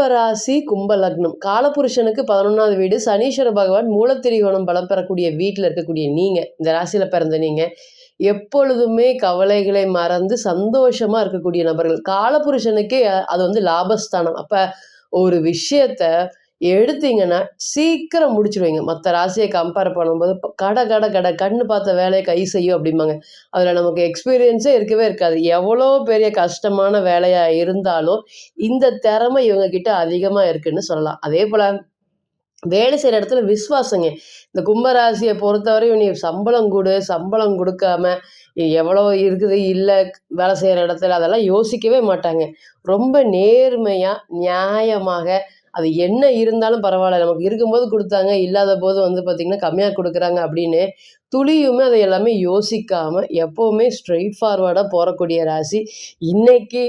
கும்பராசி கும்பலக்னம். காலபுருஷனுக்கு பதினொன்றாவது வீடு. சனீஸ்வர பகவான் மூலத்திரிகோணம் பலம் பெறக்கூடிய வீட்டில் இருக்கக்கூடிய நீங்கள் இந்த ராசியில் பிறந்த நீங்கள் எப்பொழுதுமே கவலைகளை மறந்து சந்தோஷமாக இருக்கக்கூடிய நபர்கள். காலபுருஷனுக்கே அது வந்து லாபஸ்தானம். அப்போ ஒரு விஷயத்த எடுத்தீங்கன்னா சீக்கிரம் முடிச்சிடுவீங்க மற்ற ராசியை கம்பேர் பண்ணும்போது கடை கட கட கட கண்ணு பார்த்த வேலையை கை செய்யும் அப்படிம்பாங்க. அதில் நமக்கு எக்ஸ்பீரியன்ஸே இருக்கவே இருக்காது. எவ்வளோ பெரிய கஷ்டமான வேலையாக இருந்தாலும் இந்த திறமை இவங்க கிட்ட அதிகமாக இருக்குன்னு சொல்லலாம். அதே போல் வேலை செய்கிற இடத்துல விசுவாசங்க. இந்த கும்பராசியை பொறுத்தவரையும் நீ சம்பளம் கொடு சம்பளம் கொடுக்காம எவ்வளோ இருக்குது இல்லை வேலை செய்கிற இடத்துல அதெல்லாம் யோசிக்கவே மாட்டாங்க. ரொம்ப நேர்மையாக நியாயமாக அது என்ன இருந்தாலும் பரவாயில்ல. நமக்கு இருக்கும்போது கொடுத்தாங்க இல்லாத போது வந்து பார்த்திங்கன்னா கம்மியாக கொடுக்குறாங்க அப்படின்னு துளியுமே அதை எல்லாமே யோசிக்காமல் எப்போவுமே ஸ்ட்ரெயிட் ஃபார்வர்டாக போகக்கூடிய ராசி. இன்னைக்கு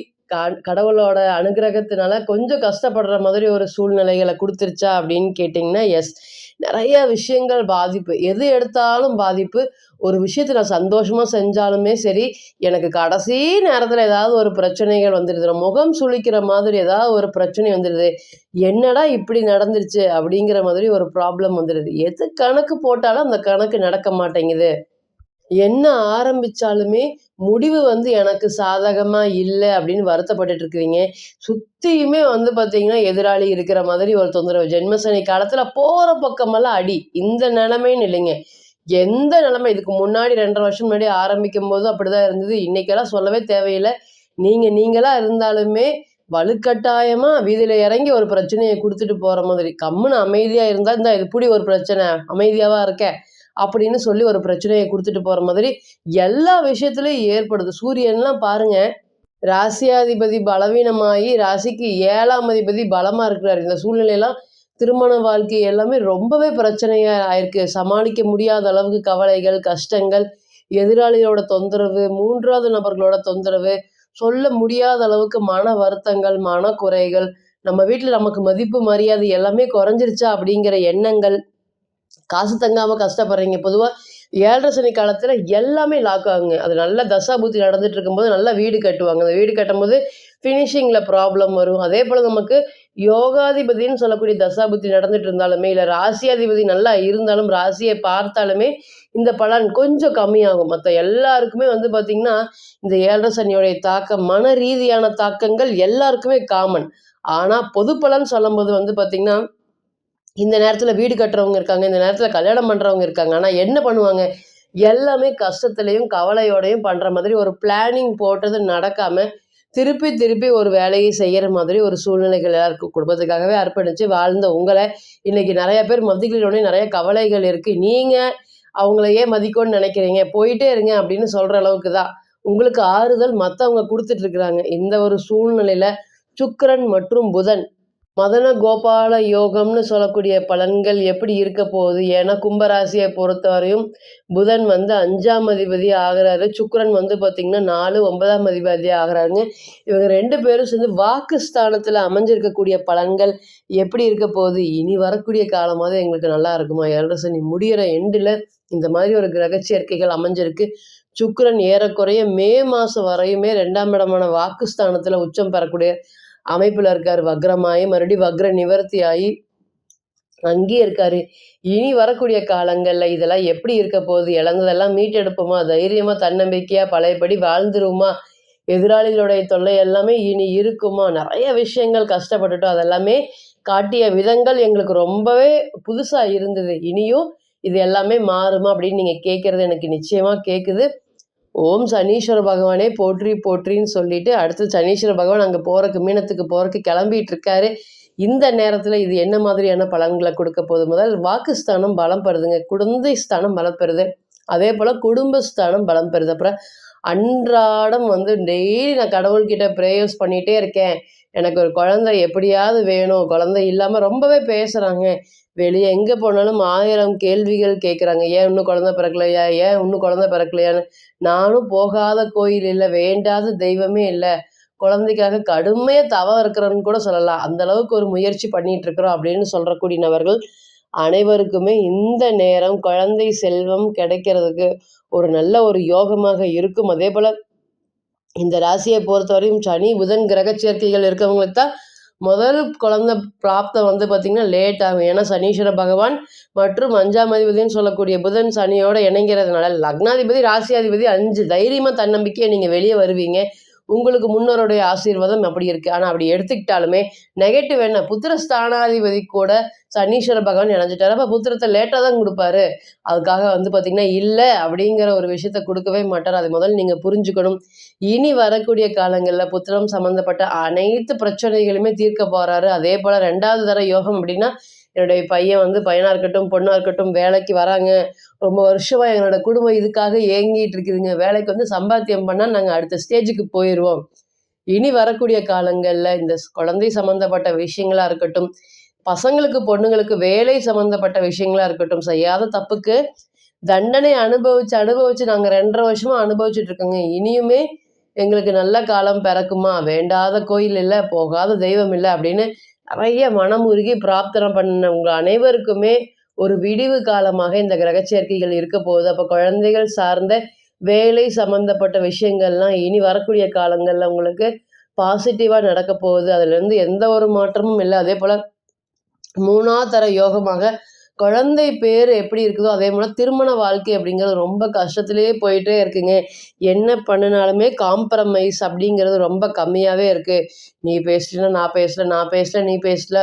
கடவுளோட அனுகிரகத்தினால கொஞ்சம் கஷ்டப்படுற மாதிரி ஒரு சூழ்நிலைகளை கொடுத்துருச்சா அப்படின்னு கேட்டிங்கன்னா எஸ் நிறைய விஷயங்கள் பாதிப்பு. எது எடுத்தாலும் பாதிப்பு. ஒரு விஷயத்தை நான் சந்தோஷமாக செஞ்சாலுமே சரி எனக்கு கடைசி நேரத்தில் ஏதாவது ஒரு பிரச்சனைகள் வந்துடுது முகம் சுளிக்கிற மாதிரி ஏதாவது ஒரு பிரச்சனை வந்துடுது என்னடா இப்படி நடந்துருச்சு அப்படிங்கிற மாதிரி ஒரு ப்ராப்ளம் வந்துடுது எது கணக்கு போட்டாலும் அந்த கணக்கு நடக்க மாட்டேங்குது. என்ன ஆரம்பிச்சாலுமே முடிவு வந்து எனக்கு சாதகமாக இல்லை அப்படின்னு வருத்தப்பட்டுட்டு இருக்கிறீங்க சுற்றியுமே வந்து பார்த்தீங்கன்னா எதிராளி இருக்கிற மாதிரி ஒரு தொந்தரவு. ஜென்மசனி காலத்தில் போகிற பக்கமெல்லாம் அடி. இந்த நிலைமைன்னு இல்லைங்க. எந்த நிலைமை? இதுக்கு முன்னாடி ரெண்டரை வருஷம் முன்னாடி ஆரம்பிக்கும் போது அப்படிதான் இருந்தது. இன்னைக்கெல்லாம் சொல்லவே தேவையில்லை. நீங்க நீங்களா இருந்தாலுமே வலுக்கட்டாயமா வீதியில இறங்கி ஒரு பிரச்சனையை கொடுத்துட்டு போற மாதிரி கம்முன்னு அமைதியா இருந்தா இந்த இப்படி ஒரு பிரச்சனை அமைதியாவா இருக்க? அப்படின்னு சொல்லி ஒரு பிரச்சனையை கொடுத்துட்டு போற மாதிரி எல்லா விஷயத்துலையும் ஏற்படுது. சூரியன்லாம் பாருங்க ராசியாதிபதி பலவீனமாகி ராசிக்கு ஏழாம் அதிபதி பலமா இருக்கிறார். இந்த சூழ்நிலையெல்லாம் திருமண வாழ்க்கை எல்லாமே ரொம்பவே பிரச்சனையாக ஆயிருக்கு. சமாளிக்க முடியாத அளவுக்கு கவலைகள் கஷ்டங்கள் எதிராளிகளோட தொந்தரவு மூன்றாவது நபர்களோட தொந்தரவு சொல்ல முடியாத அளவுக்கு மன வருத்தங்கள் மனக்குறைகள் நம்ம வீட்டில் நமக்கு மதிப்பு மரியாதை எல்லாமே குறைஞ்சிருச்சா அப்படிங்கிற எண்ணங்கள். காசு தங்காமல் கஷ்டப்படுறீங்க. பொதுவாக ஏழரை சனி காலத்தில் எல்லாமே லாக் ஆகுங்க. அது நல்ல தசாபுத்தி நடந்துட்டு இருக்கும்போது நல்லா வீடு கட்டுவாங்க. அந்த வீடு கட்டும்போது ஃபினிஷிங்கில் ப்ராப்ளம் வரும். அதே போல் நமக்கு யோகாதிபதின்னு சொல்லக்கூடிய தசாபுத்தி நடந்துட்டு இருந்தாலுமே இல்லை ராசியாதிபதி நல்லா இருந்தாலும் ராசியை பார்த்தாலுமே இந்த பலன் கொஞ்சம் கம்மியாகும். மற்ற எல்லாருக்குமே வந்து பார்த்திங்கன்னா இந்த ஏழரை சனியோடைய தாக்கம் மன ரீதியான தாக்கங்கள் எல்லாருக்குமே காமன் ஆனால் பொது பலன் சொல்லும்போது வந்து பார்த்திங்கன்னா இந்த நேரத்தில் வீடு கட்டுறவங்க இருக்காங்க இந்த நேரத்தில் கல்யாணம் பண்ணுறவங்க இருக்காங்க. ஆனால் என்ன பண்ணுவாங்க? எல்லாமே கஷ்டத்துலேயும் கவலையோடையும் பண்ணுற மாதிரி ஒரு பிளானிங் போட்டது நடக்காமல் திருப்பி திருப்பி ஒரு வேலையை செய்கிற மாதிரி ஒரு சூழ்நிலைகள் இருக்கும் குடும்பத்துக்காகவே அர்ப்பணித்து வாழ்ந்த உங்களை இன்றைக்கி நிறைய பேர் மதிக்கிறோடனே நிறைய கவலைகள் இருக்குது நீங்கள் அவங்களையே மதிக்கணும்னு நினைக்கிறீங்க. போயிட்டே இருங்க அப்படின்னு சொல்கிற அளவுக்கு தான் உங்களுக்கு ஆறுதல் மற்றவங்க கொடுத்துட்ருக்குறாங்க இந்த ஒரு சூழ்நிலையில் சுக்கரன் மற்றும் புதன் மதன கோபால யோகம்னு சொல்லக்கூடிய பலன்கள் எப்படி இருக்க போகுது? ஏன்னா கும்பராசியை பொறுத்தவரையும் புதன் வந்து அஞ்சாம் அதிபதி ஆகிறாரு. சுக்கரன் வந்து பார்த்திங்கன்னா நாலு ஒன்பதாம் அதிபதி ஆகிறாருங்க. இவங்க ரெண்டு பேரும் சேர்ந்து வாக்கு ஸ்தானத்தில் அமைஞ்சிருக்கக்கூடிய பலன்கள் எப்படி இருக்க போகுது? இனி வரக்கூடிய காலமாவது எங்களுக்கு நல்லா இருக்குமா? ஏழரை சனி முடிகிற எண்டில் இந்த மாதிரி ஒரு கிரக சேர்க்கைகள் அமைஞ்சிருக்கு. சுக்கரன் ஏறக்குறைய மே மாதம் வரையுமே ரெண்டாம் இடமான வாக்குஸ்தானத்தில் உச்சம் பெறக்கூடிய அமைப்பில் இருக்கார் வக்ரமாயி மறுபடியும் வக்ர நிவர்த்தி ஆகி அங்கேயே இருக்காரு. இனி வரக்கூடிய காலங்களில் இதெல்லாம் எப்படி இருக்க போகுது இழந்ததெல்லாம் மீட்டெடுப்போமா தைரியமாக தன்னம்பிக்கையாக பழையபடி வாழ்ந்துருவோமா எதிராளிகளுடைய தொல்லை எல்லாமே இனி இருக்குமா நிறைய விஷயங்கள் கஷ்டப்பட்டுட்டோம். அதெல்லாமே காட்டிய விதங்கள் எங்களுக்கு ரொம்பவே புதுசாக இருந்தது. இனியும் இது எல்லாமே மாறுமா அப்படின்னு நீங்கள் கேட்குறது எனக்கு நிச்சயமாக கேட்குது ஓம் சனீஸ்வர பகவானே போற்றி போற்றின்னு சொல்லிட்டு அடுத்து சனீஸ்வர பகவான் அங்கே போகிறக்கு மீனத்துக்கு போகிறக்கு கிளம்பிட்டு இருக்காரு. இந்த நேரத்தில் இது என்ன மாதிரியான பலன்களை கொடுக்க போகுது? முதல் வாக்குஸ்தானம் பலம் பெறுதுங்க. குழந்தை ஸ்தானம் பலம் பெறுது. அதே போல் குடும்பஸ்தானம் பலம் பெறுது. அப்புறம் அன்றாடம் வந்து டெய்லி நான் கடவுள்கிட்ட ப்ரேயர்ஸ் பண்ணிகிட்டே இருக்கேன். எனக்கு ஒரு குழந்தை எப்படியாவது வேணும். குழந்தை இல்லாமல் ரொம்பவே பேசுகிறாங்க வெளியே எங்கே போனாலும் ஆயிரம் கேள்விகள் கேட்குறாங்க ஏன் இன்னும் குழந்தை பிறக்கலையா? ஏன் இன்னும் குழந்தை பிறக்கலையான்னு? நானும் போகாத கோயில் இல்லை வேண்டாத தெய்வமே இல்லை. குழந்தைக்காக கடுமையாக தவம் இருக்கிறன்னு கூட சொல்லலாம். அந்த அளவுக்கு ஒரு முயற்சி பண்ணிட்டு இருக்கிறோம் அப்படின்னு சொல்கிறக்கூடிய நபர்கள் அனைவருக்குமே இந்த நேரம் குழந்தை செல்வம் கிடைக்கிறதுக்கு ஒரு நல்ல ஒரு யோகமாக இருக்கும். அதே போல் இந்த ராசியை பொறுத்தவரையும் சனி புதன் கிரக சேர்க்கைகள் இருக்கவங்களுக்கு தான் முதல் குழந்தை பிராப்தம் வந்து பார்த்திங்கன்னா லேட் ஆகும். ஏன்னா சனீஸ்வர பகவான் மற்றும் அஞ்சாம் அதிபதினு சொல்லக்கூடிய புதன் சனியோட இணைங்கிறதுனால லக்னாதிபதி ராசியாதிபதி அஞ்சு தைரியமாக தன்னம்பிக்கையை நீங்கள் வெளியே வருவீங்க. உங்களுக்கு முன்னோருடைய ஆசீர்வாதம் அப்படி இருக்குது ஆனால் அப்படி எடுத்துக்கிட்டாலுமே நெகட்டிவ் என்ன? புத்திர ஸ்தானாதிபதி கூட சனீஸ்வர பகவான் இணைஞ்சிட்டாரு அப்போ புத்திரத்தை லேட்டாக தான் கொடுப்பாரு. அதுக்காக வந்து பார்த்திங்கன்னா இல்லை அப்படிங்கிற ஒரு விஷயத்த கொடுக்கவே மாட்டார். அது முதல்ல நீங்கள் புரிஞ்சுக்கணும். இனி வரக்கூடிய காலங்களில் புத்திரம் சம்மந்தப்பட்ட அனைத்து பிரச்சனைகளுமே தீர்க்க போகிறாரு அதே போல் ரெண்டாவது தர யோகம் அப்படின்னா என்னுடைய பையன் வந்து பையனாக இருக்கட்டும் பொண்ணாக இருக்கட்டும் வேலைக்கு வராங்க. ரொம்ப வருஷமாக எங்களோட குடும்பம் இதுக்காக ஏங்கிட்டு இருக்குதுங்க. வேலைக்கு வந்து சம்பாத்தியம் பண்ணால் நாங்கள் அடுத்த ஸ்டேஜுக்கு போயிடுவோம் இனி வரக்கூடிய காலங்களில் இந்த குழந்தை சம்மந்தப்பட்ட விஷயங்களாக இருக்கட்டும் பசங்களுக்கு பொண்ணுங்களுக்கு வேலை சம்மந்தப்பட்ட விஷயங்களா இருக்கட்டும் செய்யாத தப்புக்கு தண்டனை அனுபவிச்சு அனுபவிச்சு நாங்கள் ரெண்டரை வருஷமா அனுபவிச்சுட்டு இருக்கோங்க இனியுமே எங்களுக்கு நல்ல காலம் பிறக்குமா? வேண்டாத கோயில் இல்லை போகாத தெய்வம் இல்லை அப்படின்னு நிறைய மனம் உருகி பிரார்த்தனை பண்ண உங்கள் அனைவருக்குமே ஒரு விடிவு காலமாக இந்த கிரக சேர்க்கைகள் இருக்க போகுது. அப்போ குழந்தைகள் சார்ந்த வேலை சம்மந்தப்பட்ட விஷயங்கள்லாம் இனி வரக்கூடிய காலங்களில் உங்களுக்கு பாசிட்டிவாக நடக்க போகுது. அதுலேருந்து எந்த ஒரு மாற்றமும் இல்லை. அதே போல் மூணாவது தர யோகமாக குழந்தை பேர் எப்படி இருக்குதோ அதே போல் திருமண வாழ்க்கை அப்படிங்கிறது ரொம்ப கஷ்டத்துலேயே போயிட்டே இருக்குங்க. என்ன பண்ணினாலுமே காம்ப்ரமைஸ் அப்படிங்கிறது ரொம்ப கம்மியாகவே இருக்குது நீ பேசல நான் பேசல நான் பேசல நீ பேசல.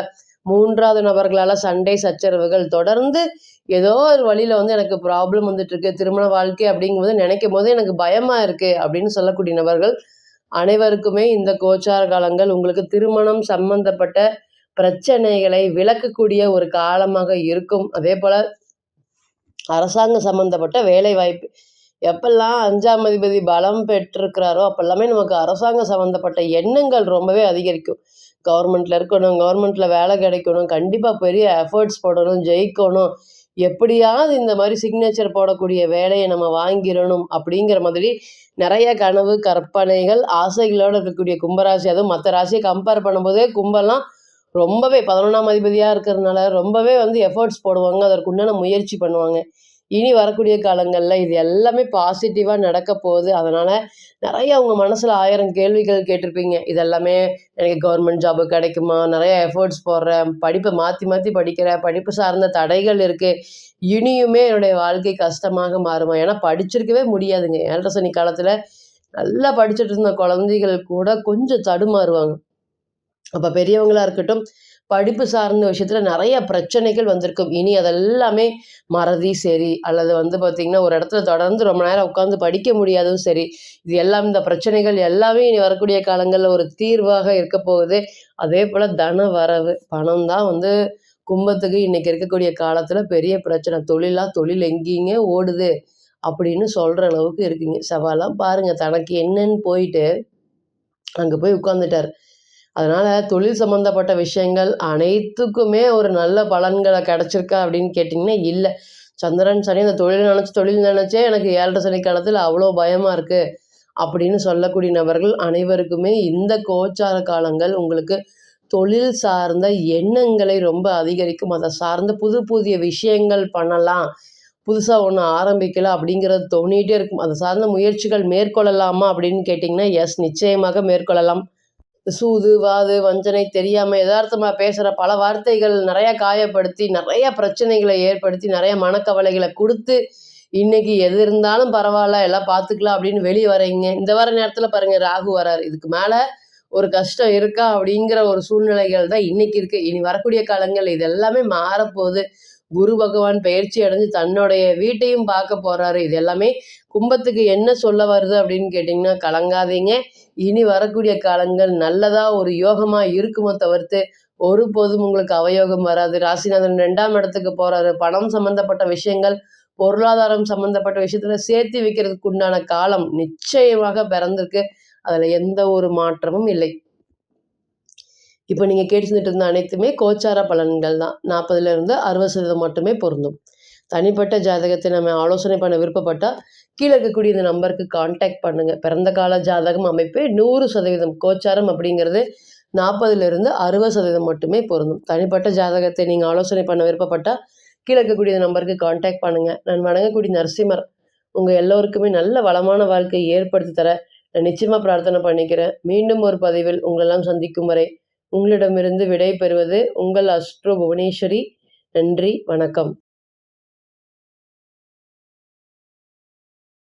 மூன்றாவது நபர்களால் சண்டை சச்சரவுகள் தொடர்ந்து ஏதோ ஒரு வழியில் வந்து எனக்கு ப்ராப்ளம் வந்துட்டுருக்கு. திருமண வாழ்க்கை அப்படிங்கும்போது நினைக்கும் போது எனக்கு பயமாக இருக்குது அப்படின்னு சொல்லக்கூடிய நபர்கள் அனைவருக்குமே இந்த கோச்சார காலங்கள் உங்களுக்கு திருமணம் சம்பந்தப்பட்ட பிரச்சனைகளை விளக்கக்கூடிய ஒரு காலமாக இருக்கும். அதே போல் அரசாங்க சம்மந்தப்பட்ட வேலை வாய்ப்பு எப்பெல்லாம் அஞ்சாம் அதிபதி பலம் பெற்றிருக்கிறாரோ அப்பெல்லாமே நமக்கு அரசாங்க சம்மந்தப்பட்ட எண்ணங்கள் ரொம்பவே அதிகரிக்கும். கவர்மெண்ட்டில் இருக்கணும் கவர்மெண்ட்டில் வேலை கிடைக்கணும் கண்டிப்பாக பெரிய எஃபர்ட்ஸ் போடணும் ஜெயிக்கணும். எப்படியாவது இந்த மாதிரி சிக்னேச்சர் போடக்கூடிய வேலையை நம்ம வாங்கிடணும் அப்படிங்கிற மாதிரி நிறைய கனவு கற்பனைகள் ஆசைகளோடு இருக்கக்கூடிய கும்பராசி அதுவும் மற்ற ராசியை கம்பேர் பண்ணும்போதே கும்பலாம் ரொம்பவே பதினொன்றாம் அதிபதியாக இருக்கிறதுனால ரொம்பவே வந்து எஃபர்ட்ஸ் போடுவாங்க அதற்கு உண்டான முயற்சி பண்ணுவாங்க. இனி வரக்கூடிய காலங்களில் இது எல்லாமே பாசிட்டிவாக நடக்க போகுது. அதனால் நிறைய அவங்க மனசில் ஆயிரம் கேள்விகள் கேட்டிருப்பீங்க. இதெல்லாமே எனக்கு கவர்மெண்ட் ஜாபு கிடைக்குமா? நிறைய எஃபர்ட்ஸ் போடுறேன். படிப்பை மாற்றி மாற்றி படிக்கிறேன். படிப்பு சார்ந்த தடைகள் இருக்குது இனியுமே என்னுடைய வாழ்க்கை கஷ்டமாக மாறுமா? ஏன்னா படிச்சிருக்கவே முடியாதுங்க. ஏழரை சனி காலத்தில் நல்லா படிச்சுட்டு இருந்த குழந்தைகள் கூட கொஞ்சம் தடுமாறுவாங்க. அப்போ பெரியவங்களாக இருக்கட்டும் படிப்பு சார்ந்த விஷயத்தில் நிறைய பிரச்சனைகள் வந்திருக்கும். இனி அதெல்லாமே மறதி சரி அல்லது வந்து பார்த்திங்கன்னா ஒரு இடத்துல தொடர்ந்து ரொம்ப நேரம் உட்காந்து படிக்க முடியாதும் சரி இது எல்லாம் இந்த பிரச்சனைகள் எல்லாமே இனி வரக்கூடிய காலங்களில் ஒரு தீர்வாக இருக்க போகுது. அதே போல் தன வரவு பணம் தான் வந்து கும்பத்துக்கு இன்றைக்கி இருக்கக்கூடிய காலத்தில் பெரிய பிரச்சனை. தொழிலாக தொழில் எங்கேயுங்க ஓடுது அப்படின்னு சொல்கிற அளவுக்கு இருக்குங்க. சவாலாம் பாருங்கள் தனக்கு என்னன்னு போயிட்டு அங்கே போய் உட்காந்துட்டார் அதனால் தொழில் சம்மந்தப்பட்ட விஷயங்கள் அனைத்துக்குமே ஒரு நல்ல பலன்களை கிடச்சிருக்கா அப்படின்னு கேட்டிங்கன்னா இல்லை. சந்திரன் சனி அந்த தொழில் நினச்சி தொழில் நினச்சே எனக்கு ஏழரை சனி காலத்தில் அவ்வளோ பயமாக இருக்குது அப்படின்னு சொல்லக்கூடிய நபர்கள் அனைவருக்குமே இந்த கோச்சார காலங்கள் உங்களுக்கு தொழில் சார்ந்த எண்ணங்களை ரொம்ப அதிகரிக்கும். அதை சார்ந்த புது புதிய விஷயங்கள் பண்ணலாம். புதுசாக ஒன்று ஆரம்பிக்கலாம் அப்படிங்கிறது தோணிகிட்டே இருக்கும். அதை சார்ந்த முயற்சிகள் மேற்கொள்ளலாமா அப்படின்னு கேட்டிங்கன்னா எஸ் நிச்சயமாக மேற்கொள்ளலாம். சூது வாது வஞ்சனை தெரியாமல் யதார்த்தமாக பேசுகிற பல வார்த்தைகள் நிறையா காயப்படுத்தி நிறைய பிரச்சனைகளை ஏற்படுத்தி நிறைய மனக்கவலைகளை கொடுத்து இன்னைக்கு எது இருந்தாலும் பரவாயில்ல எல்லாம் பார்த்துக்கலாம் அப்படின்னு வெளியே வரீங்க இந்த வர நேரத்தில் பாருங்கள் ராகு வராரு. இதுக்கு மேலே ஒரு கஷ்டம் இருக்கா அப்படிங்கிற ஒரு சூழ்நிலைகள் தான் இன்னைக்கு இருக்குது இனி வரக்கூடிய காலங்கள் இது எல்லாமே மாறப்போகுது. குரு பகவான் பயிற்சி அடைஞ்சு தன்னுடைய வீட்டையும் பார்க்க போகிறாரு இது எல்லாமே கும்பத்துக்கு என்ன சொல்ல வருது அப்படின்னு கேட்டிங்கன்னா கலங்காதீங்க. இனி வரக்கூடிய காலங்கள் நல்லதாக ஒரு யோகமாக இருக்குமோ தவிர்த்து ஒருபோதும் உங்களுக்கு அவயோகம் வராது. ராசிநாதன் ரெண்டாம் இடத்துக்கு போகிறாரு பணம் சம்மந்தப்பட்ட விஷயங்கள் பொருளாதாரம் சம்மந்தப்பட்ட விஷயத்தில் சேர்த்து வைக்கிறதுக்கு உண்டான காலம் நிச்சயமாக பிறந்திருக்கு. அதில் எந்த ஒரு மாற்றமும் இல்லை. இப்போ நீங்கள் கேட்டுட்டு இருந்த அனைத்துமே கோச்சார பலன்கள் தான். நாற்பதுலேருந்து அறுபது சதவீதம் மட்டுமே பொருந்தும். தனிப்பட்ட ஜாதகத்தை நம்ம ஆலோசனை பண்ண விருப்பப்பட்டால் கீழே இருக்கக்கூடிய இந்த நம்பருக்கு காண்டாக்ட் பண்ணுங்கள் பிறந்த கால ஜாதகம் அமைப்பு நூறு சதவீதம். கோச்சாரம் அப்படிங்கிறது நாற்பதுலேருந்து அறுபது சதவீதம் மட்டுமே பொருந்தும். தனிப்பட்ட ஜாதகத்தை நீங்கள் ஆலோசனை பண்ண விருப்பப்பட்டால் கீழே இருக்கக்கூடிய இந்த நம்பருக்கு காண்டாக்ட் பண்ணுங்கள் நான் வணங்கக்கூடிய நரசிம்மர் உங்கள் எல்லோருக்குமே நல்ல வளமான வாழ்க்கையை ஏற்படுத்தி தர நான் நிச்சயமாக பிரார்த்தனை பண்ணிக்கிறேன். மீண்டும் ஒரு பதிவில் உங்களெல்லாம் சந்திக்கும் வரை உங்களிடமிருந்து விடை பெறுவது உங்கள் அஸ்ட்ரோ புவனேஸ்வரி. நன்றி வணக்கம்.